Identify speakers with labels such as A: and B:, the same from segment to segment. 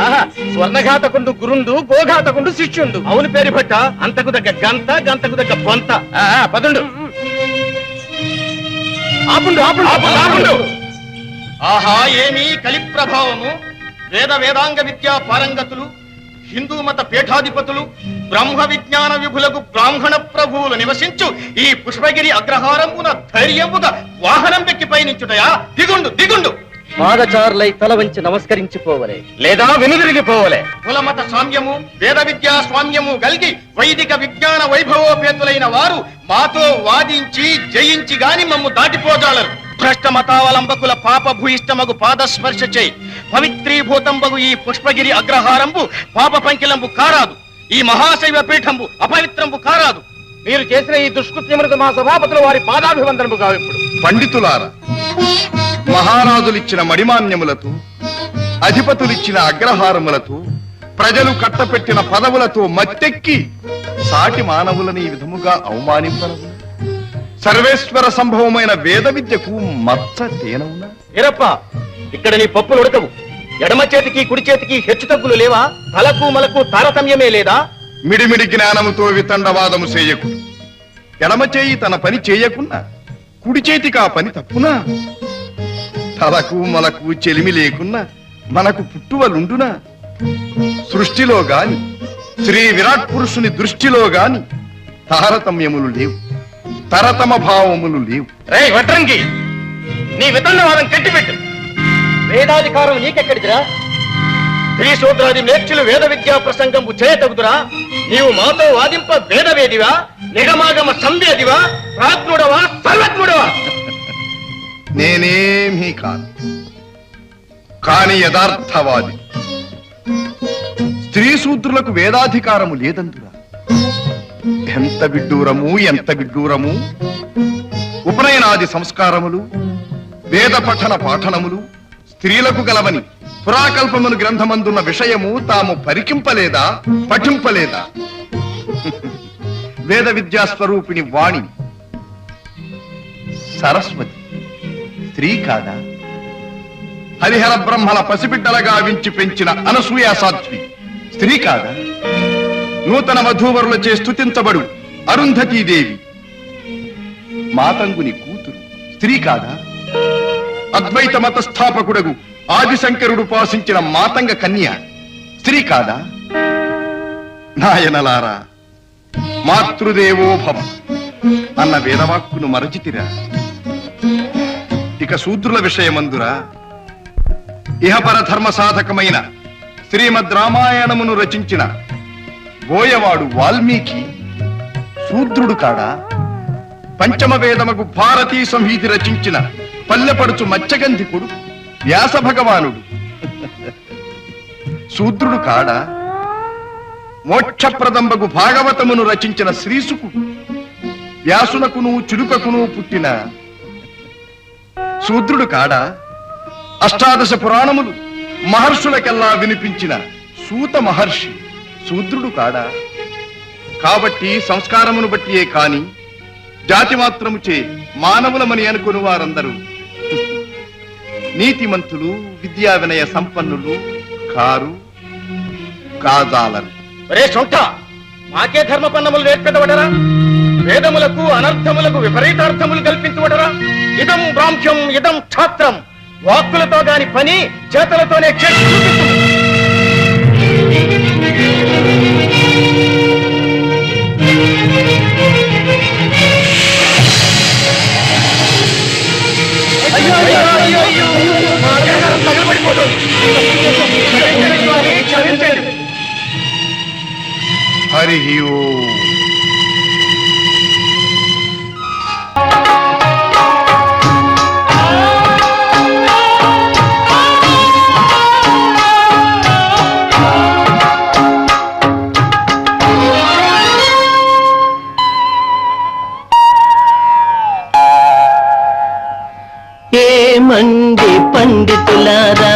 A: ఆహా, స్వర్ణఘాతకుండు గురుండు గోఘాతకుండు శిష్యుండు. అవును పేరు భట్ట. అంతకు దగ్గ గంత గంతకు దగ్గ బొంత పదండు. ఆపుండు ఆపుండు. ఆపుండు ఆపుండు. ఆహా ఏమి కలి ప్రభావము వేద వేదాంగ విద్యా పారంగతులు హిందూ మత పీఠాధిపతులు బ్రహ్మ విజ్ఞాన విభులకు బ్రాహ్మణ ప్రభువులు నివసించు ఈ పుష్పగిరి అగ్రహారమున ధైర్యముగా వాహనం వెక్కి పయనించుటయా? దిగుండు దిగుండు.
B: పాదచారులై తల వంచి నమస్కరించిపోవలే.
A: లేదా వెనుదిరిగిపోవలే. కులమత సామ్యము వేద విద్యా స్వామ్యము గల్గి వైదిక విజ్ఞాన వైభవోపేతులైన వారు మాతో వాదించి జయించి గాని మమ్ము దాటిపోజాలరు. భ్రష్ట మతావలంబకుల పాప భూయిష్టమగు పాదస్పర్శ చేయి. పవిత్రీభూతంబగు ఈ పుష్పగిరి అగ్రహారంబు పాప పంకిలంబు కారాదు. ఈ మహాశైవ పీఠంబు అపవిత్రంబు కారాదు. మీరు చేసిన ఈ దుష్కృత్యములకు మా సభాపతులు వారి పాదాభివందనము కావు ఇప్పుడు
C: పండితులారా మహారాజులిచ్చిన మడిమాన్యములతో అధిపతులిచ్చిన అగ్రహారములతో ప్రజలు కట్టపెట్టిన పదవులతో మత్తెక్కి సాటి మానవులని ఈ విధముగా అవమానింపనవు సర్వేశ్వర సంభవమైన వేద విద్యకు మచ్చ తేనవునా?
A: ఇక్కడ నీ పప్పులు ఉడకవు. ఎడమ చేతికి కుడి చేతికి హెచ్చు తగ్గులు లేవా? తలకు మలకు తారతమ్యమే లేదా?
C: మిడిమిడి జ్ఞానముతో వితండవాదము చేయకు ఎడమ చేయి తన పని చేయకున్నా? కుడి చేతికి ఆ పని తప్పునా? తలకు మనకు చెలిమి లేకున్నా మనకు పుట్టువలుండునా? సృష్టిలో గాని శ్రీ విరాట్ పురుషుని దృష్టిలో గాని తారతమ్యములు లేవు. తరతమ భావములు లేవు.
A: రే వట్రంగి నీ వితండవాదం కట్టిపెట్టు! వేదాధికారం నీకెక్కడిదిరా? స్త్రీ సూత్రాది నేర్చులు వేద విద్యా ప్రసంగం చేయతగుదురా? నీవు మాతో వాదింప వేదవేదివా? నిగమాగమ సంవేదివా
C: కాదు. కాని యథార్థవాది. స్త్రీ శూద్రులకు వేదాధికారము లేదందురా ఎంత విడ్డూరము ఎంత విడ్డూరము? ఉపనయనాది సంస్కారములు వేద పఠన పాఠనములు స్త్రీలకు గలవని పురాకల్పమును గ్రంథమందున్న విషయము తాము పరికింపలేదా పఠింపలేదా? వేద విద్యా స్వరూపిణి వాణి సరస్వతి స్త్రీ కాదా? హరిహర బ్రహ్మల పసిబిడ్డలగా వించి పెంచిన అనసూయ సాధ్వి. స్త్రీ కాదా? నూతన మధువరులచే స్థుతించబడు అరుంధతీదేవి మాతంగుని కూతురు స్త్రీ కాదా? అద్వైత మత స్థాపకుడగు ఆదిశంకరుడు పాసించిన మాతంగ కన్య స్త్రీ కాదా? నాయనలారా మాతృదేవోభవ అన్న వేదవాక్కును మరచితిరా. ఇక శూద్రుల విషయమందురా. ఇహపర ధర్మ సాధకమైన శ్రీమద్ రామాయణమును రచించిన బోయవాడు వాల్మీకి శూద్రుడు కాడా? పంచమ వేదమకు భారతీ సంహితి రచించిన పల్లెపడుచు మత్స్యగంధికుడు వ్యాస భగవానుడు శూద్రుడు కాడా? మోక్షప్రదంబకు భాగవతమును రచించిన శ్రీసుకుడు వ్యాసునకును చిలుకకును పుట్టిన శూద్రుడు కాడా? అష్టాదశ పురాణములు మహర్షులకెల్లా వినిపించిన సూత మహర్షి శూద్రుడు కాడా? కాబట్టి సంస్కారమును బట్టియే కాని జాతి మాత్రము చే మానవులమని అనుకుని వారందరూ నీతిమంతులు విద్యా వినయ సంపన్నులు కారు కాజాలరు.
A: రే ధర్మ మాకే ధర్మపన్నములు నేర్పెదవడరా వేదములకు అనర్థములకు విపరీతార్థములు కల్పించవడరా ఇదం బ్రాహ్మ్యం ఇదం క్షాత్రం. వాక్కులతో గాని పని చేతలతోనే చేసి
C: చూపిస్తుంది.
D: ఏమండి పండితులారా?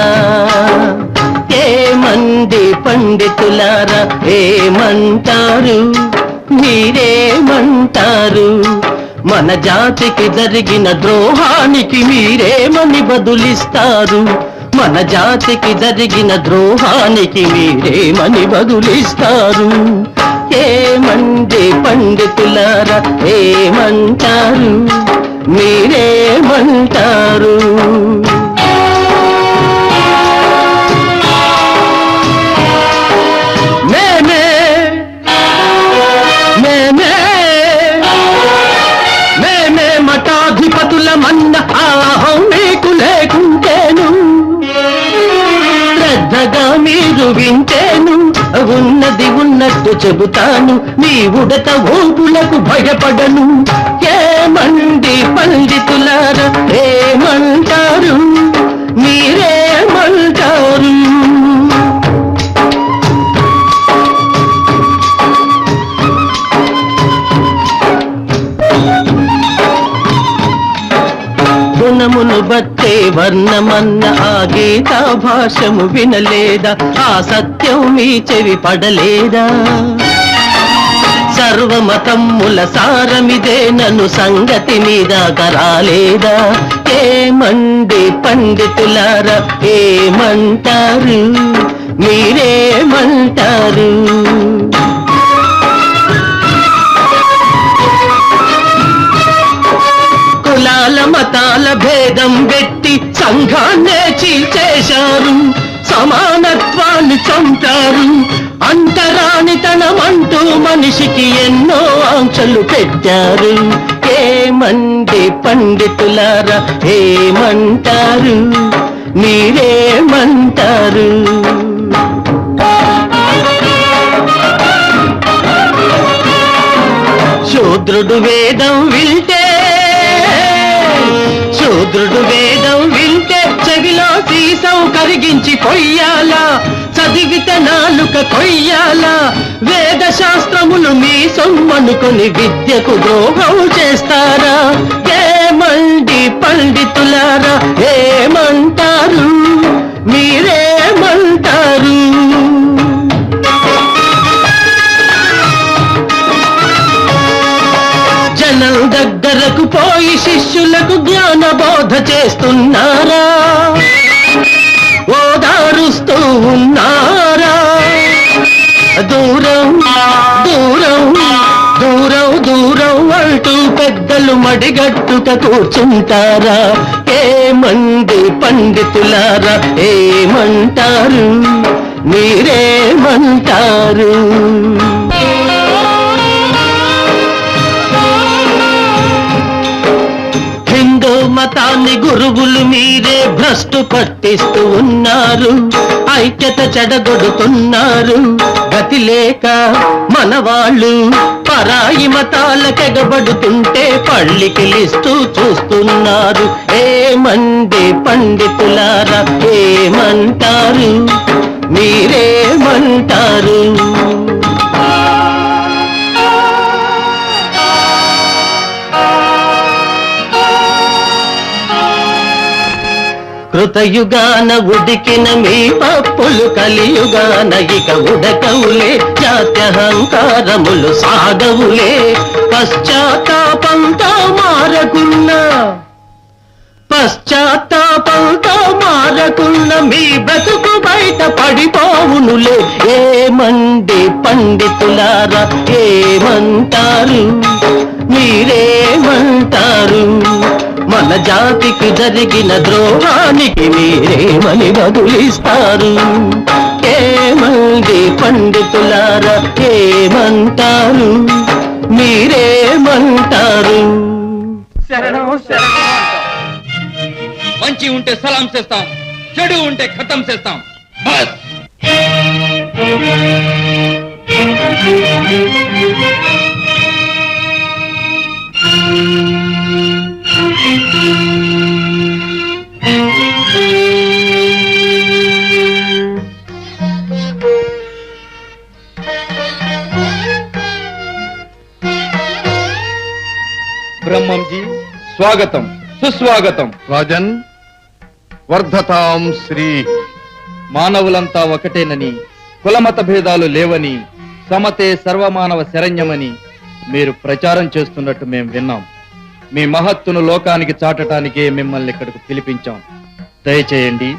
D: ఏమండి పండితులారా? ఏమంటారు? మీరేమంటారు? మన జాతికి జరిగిన ద్రోహానికి మీరేమని బదులిస్తారు? మన జాతికి జరిగిన ద్రోహానికి మీరేమని బదులిస్తారు? ఏమండి పండితులారా? ఏమంటారు? మీరేమంటారు? మేమే మేమే మేమే మఠాధిపతుల మన్న ఆహం మీకు లేకుంటేను. శ్రద్ధగా మీరు వింటేను ఉన్నది ఉన్నట్టు చెబుతాను మీ ఉడత ఊపులకు భయపడను. సత్తే వర్ణమన్న ఆ గీతా భాషము వినలేదా? ఆ సత్యం మీ చెవి పడలేదా? సర్వమతమ్ముల సారమిదే నన్ను సంగతి మీద కరాలేదా? ఏమండి పండితులారా ఏమంటారు? మీరేమంటారు? కులాల మతాల భేదం పెట్టి సంఘాన్నే చీల్చేశారు. సమానత్వాన్ని చంపారు. అంటరానితనమంటూ మనిషికి ఎన్నో ఆంక్షలు పెట్టారు. ఏమండి పండితులారా ఏమంటారు? మీరేమంటారు? శూద్రుడు వేదం వింటే శూద్రుడు వేదం వింటే చెవిలో సీసం కరిగించి పొయ్యాలా చదివిత నాలుక కొయ్యాలా? వేద శాస్త్రములు మీ సొమ్మనుకొని విద్యకు ద్రోహం చేస్తారా? ఏమండి పండితులారా ఏమండి చేస్తున్నారా? ఓదారుస్తూ ఉన్నారా? దూరం దూరం దూరం దూరం అంటూ పెద్దలు మడిగట్టుక కూర్చుంటారా? ఏమండి పండితులారా? ఏమంటారు మీరేమంటారు మతాన్ని గురువులు మీరే భ్రష్టు పట్టిస్తూ ఉన్నారు. ఐక్యత చెడగొడుతున్నారు. గతి లేక మన వాళ్ళు పరాయి మతాలకెగబడుతుంటే పళ్ళికిలిస్తూ చూస్తున్నారు. ఏమండి పండితులారా ఏమంటారు? మీరేమంటారు? కృతయుగాన ఉడికిన మీ పప్పులు కలియుగాన ఇక ఉడకవులే జాత్యహంకారములు సాగవులే. పశ్చాత్తాపంతా మారకున్నా పశ్చాత్తాపంతా మారకున్న మీ బ్రతుకు బయట పడిపోవునులే. ఏమండి పండితులారా ఏమంటారు? మీరేమంటారు? మన జాతికి జరిగిన ద్రోహానికి మీరేమని బదులిస్తారు ఏమండి పండితులారా ఏమంటారు? మీరేమంటారు?
B: మంచి ఉంటే సలాం చేస్తాం చెడు ఉంటే ఖతం చేస్తాం. బస్! బ్రహ్మంజీ స్వాగతం సుస్వాగతం.
C: రాజన్ వర్ధతాం శ్రీ.
B: మానవులంతా ఒకటేనని కులమత భేదాలు లేవని సమతే సర్వమానవ శరణ్యమని మీరు ప్రచారం చేస్తున్నట్టు మేము విన్నాం. మీ మహత్తును లోకానికి చాటటానికే మిమ్మల్ని ఇక్కడికి పిలిపించాం. దయచేయండి